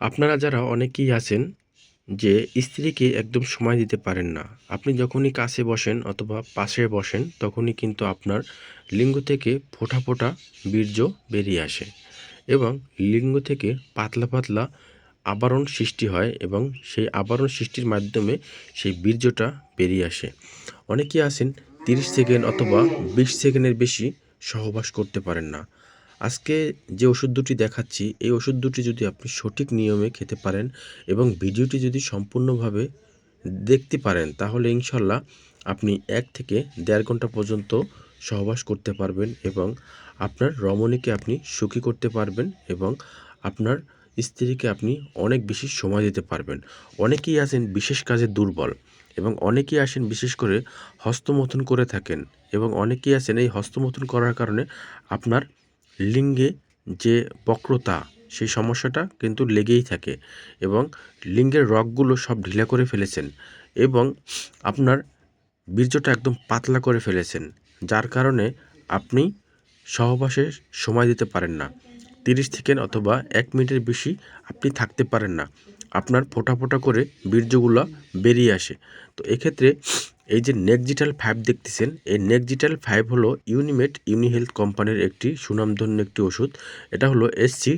আপনারা যারা অনেকেই আছেন যে স্ত্রীকে একদম সময় দিতে পারেন না, আপনি যখনই কাছে বসেন অথবা পাশে বসেন, তখনই কিন্তু আপনার লিঙ্গ থেকে ফোঁটা ফোঁটা বীর্য বেরিয়ে আসে এবং লিঙ্গ থেকে পাতলা পাতলা আবরণ সৃষ্টি হয় এবং সেই আবরণ সৃষ্টির মাধ্যমে সেই বীর্যটা বেরিয়ে আসে। অনেকেই আছেন তিরিশ সেকেন্ড অথবা বিশ সেকেন্ডের বেশি সহবাস করতে পারেন না। আজকে যে ওষুধ দুটি দেখাচ্ছি, এই ওষুধ দুটি যদি আপনি সঠিক নিয়মে খেতে পারেন এবং ভিডিওটি যদি সম্পূর্ণভাবে দেখতে পারেন, তাহলে ইনশাল্লাহ আপনি এক থেকে দেড় ঘণ্টা পর্যন্ত সহবাস করতে পারবেন এবং আপনার রমণীকে আপনি সুখী করতে পারবেন এবং আপনার স্ত্রীকে আপনি অনেক বেশি সময় দিতে পারবেন। অনেকেই আছেন বিশেষ কাজে দুর্বল এবং অনেকেই আসেন বিশেষ করে হস্তমথন করে থাকেন এবং অনেকেই আছেন এই হস্তমথন করার কারণে আপনার লিঙ্গে যে বক্রতা, সেই সমস্যাটা কিন্তু লেগেই থাকে এবং লিঙ্গের রগগুলো সব ঢিলা করে ফেলেছেন এবং আপনার বীর্যটা একদম পাতলা করে ফেলেছেন, যার কারণে আপনি সহবাসে সময় দিতে পারেন না। তিরিশ সেকেন্ড অথবা এক মিনিটের বেশি আপনি থাকতে পারেন না। আপনার ফোঁটা ফোটা করে বীর্যগুলো বেরিয়ে আসে। তো এক্ষেত্রে এই যে নেকজিটাল ফাইভ দেখতেছেন, এই নেকজিটাল ফাইভ হলো ইউনিমেট ইউনিহেলথ কোম্পানির একটি সুনামধন্য একটি ওষুধ। এটা হলো এসসি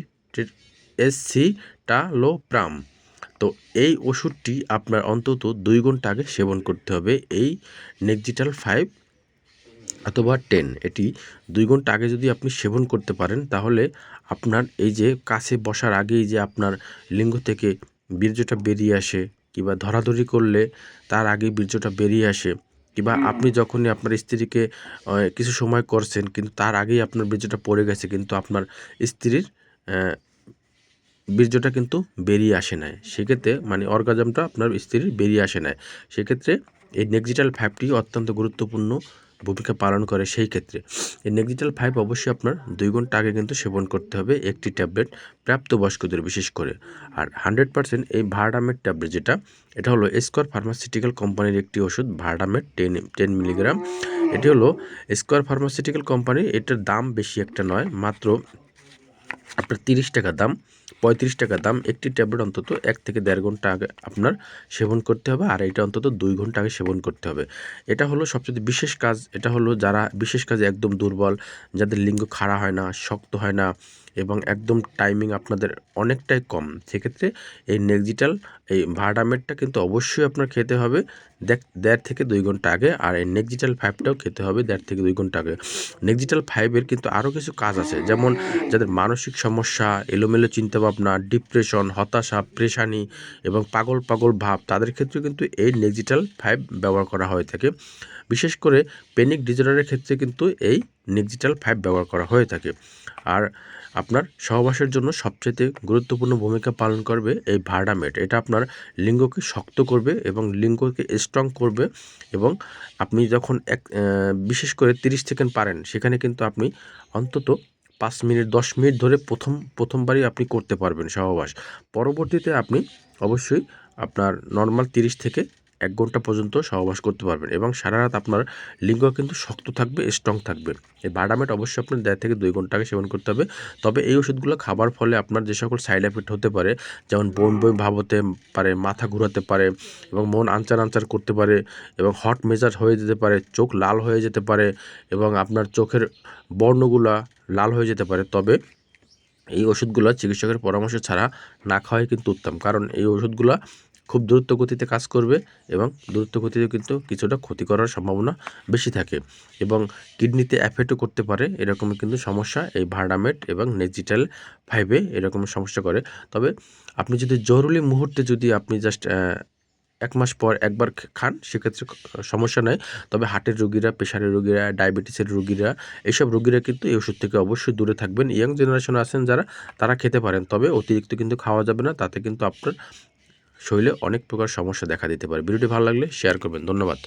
এসসি টালোপ্রাম তো এই ওষুধটি আপনার অন্তত দুই ঘণ্টা আগে সেবন করতে হবে। এই নেকজিটাল ফাইভ অথবা টেন এটি দুই ঘণ্টা আগে যদি আপনি সেবন করতে পারেন, তাহলে আপনার এই যে কাছে বসার আগেই যে আপনার লিঙ্গ থেকে বীর্যটা বেরিয়ে আসে কিংবা ধরাধরি করলে তার আগে বীর্যটা বেরিয়ে আসে। কিংবা আপনি যখনই আপনার স্ত্রীকে কিছু সময় করছেন কিন্তু তার আগেই আপনার বীর্যটা পড়ে গেছে কিন্তু আপনার স্ত্রীর বীর্যটা কিন্তু বেরিয়ে আসে নাই। সেক্ষেত্রে মানে অর্গাজমটা আপনার স্ত্রীর বেরিয়ে আসে নাই। সেক্ষেত্রে এই নেক্সিটাল ফাইভটি অত্যন্ত গুরুত্বপূর্ণ ভূমিকা পালন করে সেই ক্ষেত্রে। এই নেগজিটাল ফাইভ অবশ্যই আপনার দুই ঘণ্টা আগে কিন্তু সেবন করতে হবে একটি ট্যাবলেট প্রাপ্তবয়স্কদের বিশেষ করে। আর হান্ড্রেড পার্সেন্ট এই ভার্ডামেট ট্যাবলেট যেটা, এটা হলো স্কোয়ার ফার্মাসিউটিক্যাল কোম্পানির একটি ওষুধ ভার্ডামেট টেন টেন মিলিগ্রাম। এটি হলো স্কোয়ার ফার্মাসিউটিক্যাল কোম্পানি, এটার দাম বেশি একটা নয়, মাত্র আপনার তিরিশ টাকা দাম, পঁয়ত্রিশ টাকা দাম, একটি ট্যাবলেট অন্তত এক থেকে দেড় ঘণ্টা আগে আপনার সেবন করতে হবে আর এটা অন্তত দুই ঘণ্টা আগে সেবন করতে হবে। এটা হলো সবচেয়ে বিশেষ কাজ, এটা হলো যারা, বিশেষ কাজে একদম দুর্বল, যাদের লিঙ্গ খাড়া হয় না, শক্ত হয় না এবং একদম টাইমিং আপনাদের অনেকটাই কম। সেক্ষেত্রে এই নেক্সিটাল এই ভার্ডামেটটা কিন্তু অবশ্যই আপনার খেতে হবে দেখ, দেড় থেকে দুই ঘণ্টা আগে, আর এই নেক্সিটাল ফাইভটাও খেতে হবে দেড় থেকে দুই ঘণ্টা আগে। নেক্সিটাল ফাইভের কিন্তু আরও কিছু কাজ আছে, যেমন যাদের মানসিক সমস্যা, এলোমেলো চিন্তাভাবনা ডিপ্রেশন হতাশা প্রেশানি এবং পাগল পাগল ভাব, তাদের ক্ষেত্রে কিন্তু এই নেক্সিটাল ফাইভ ব্যবহার করা হয়ে থাকে। বিশেষ করে পেনিক ডিজর্ডারের ক্ষেত্রে কিন্তু এই নেক্সিটাল ফাইভ ব্যবহার করা হয়ে থাকে। আর আপনার সহবাসের জন্য সবচেয়ে গুরুত্বপূর্ণ ভূমিকা পালন করবে এই ভার্ডামেট এটা আপনার লিঙ্গকে শক্ত করবে এবং লিঙ্গকে স্ট্রং করবে এবং আপনি যখন এক বিশেষ করে তিরিশ সেকেন্ড পারেন, সেখানে কিন্তু আপনি অন্তত পাঁচ মিনিট, দশ মিনিট ধরে প্রথম, প্রথমবারই আপনি করতে পারবেন সহবাস। পরবর্তীতে আপনি অবশ্যই আপনার নর্মাল তিরিশ থেকে এক ঘণ্টা পর্যন্ত সহবাস করতে পারবেন এবং সারা রাত আপনার লিঙ্গ কিন্তু শক্ত থাকবে স্ট্রং থাকবে। এই বার্ডামেট অবশ্যই আপনার দেড় থেকে দুই ঘণ্টা আগে সেবন করতে হবে। তবে এই ওষুধগুলো খাবার ফলে আপনার যে সকল সাইড এফেক্ট হতে পারে, যেমন বম বই ভাব হতে পারে, মাথা ঘুরাতে পারে এবং মন আনচার আনচার করতে পারে এবং হট মেজাজ হয়ে যেতে পারে, চোখ লাল হয়ে যেতে পারে এবং আপনার চোখের বর্ণগুলা লাল হয়ে যেতে পারে। তবে এই ওষুধগুলো চিকিৎসকের পরামর্শ ছাড়া না খাওয়াই কিন্তু উত্তম। কারণ এই ওষুধগুলো খুব দ্রুত গতিতে কাজ করবে এবং দ্রুত গতিতে কিন্তু কিছুটা ক্ষতি করার সম্ভাবনা বেশি থাকে এবং কিডনিতে অ্যাফেক্টও করতে পারে, এরকম কিন্তু সমস্যা এই ভার্ডামেট এবং নেজিটাল ফাইভে এরকম সমস্যা করে। তবে আপনি যদি জরুরি মুহূর্তে যদি আপনি জাস্ট এক মাস পর একবার খান, সেক্ষেত্রে সমস্যা নয়। তবে হার্টের রোগীরা, প্রেশারের রোগীরা, ডায়াবেটিসের রোগীরা এইসব রোগীরা কিন্তু এই ওষুধ থেকে অবশ্যই দূরে থাকবেন। ইয়াং জেনারেশন আছেন যারা, তারা খেতে পারেন। তবে অতিরিক্ত কিন্তু খাওয়া যাবে না, তাতে কিন্তু আপনার শরীরে অনেক প্রকার সমস্যা দেখা দিতে পারে। ভিডিওটি ভালো লাগলে শেয়ার করবেন। ধন্যবাদ।